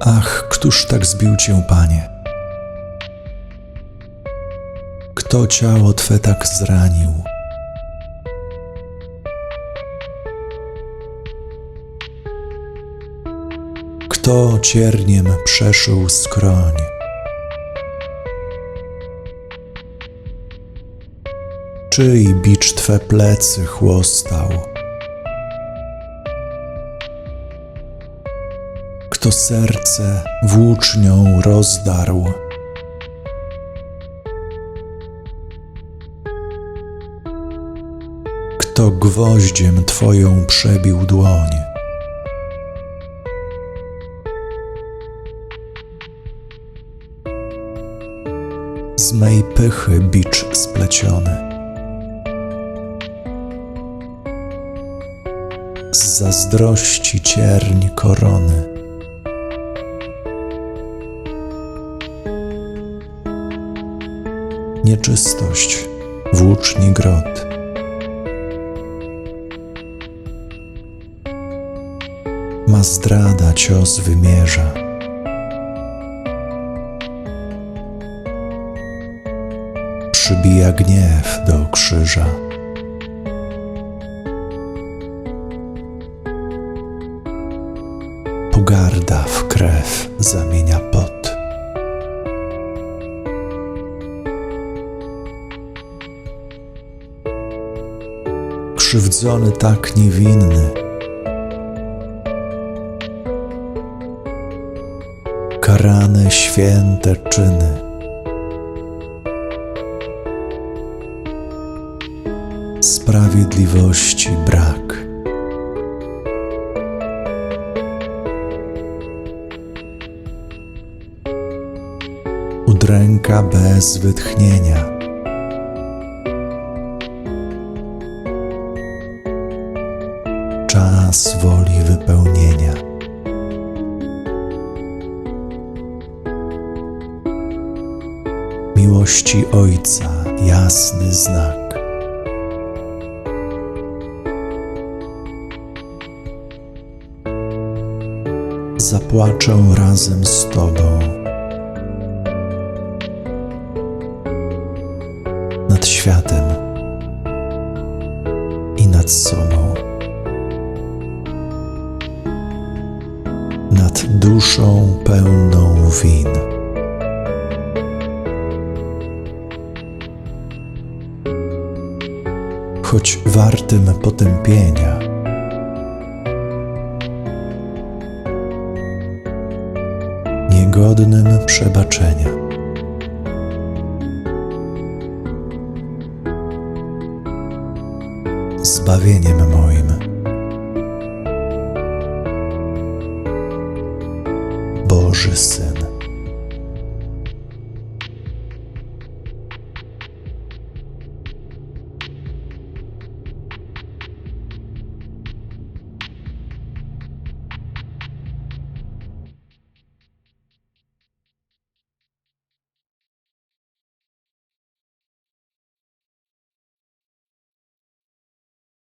Ach, któż tak zbił cię, panie? Kto ciało twe tak zranił? Kto cierniem przeszył skroń? Czyj bicz twe plecy chłostał? Kto serce włócznią rozdarł? Kto gwoździem twoją przebił dłoń? Z mej pychy bicz spleciony. Zazdrości cierń korony. Nieczystość włóczni grot. Ma zdrada cios wymierza. Przybija gniew do krzyża. Pogarda w krew zamienia pot. Krzywdzony tak niewinny. Karane święte czyny. Sprawiedliwości brak. Udręka bez wytchnienia. Czas woli wypełnienia. Miłości Ojca jasny znak. Zapłaczę razem z Tobą. Nad światem i nad sobą. Nad duszą pełną win. Choć wartym potępienia. niegodnym przebaczenia. Zbawieniem moim. Боже син.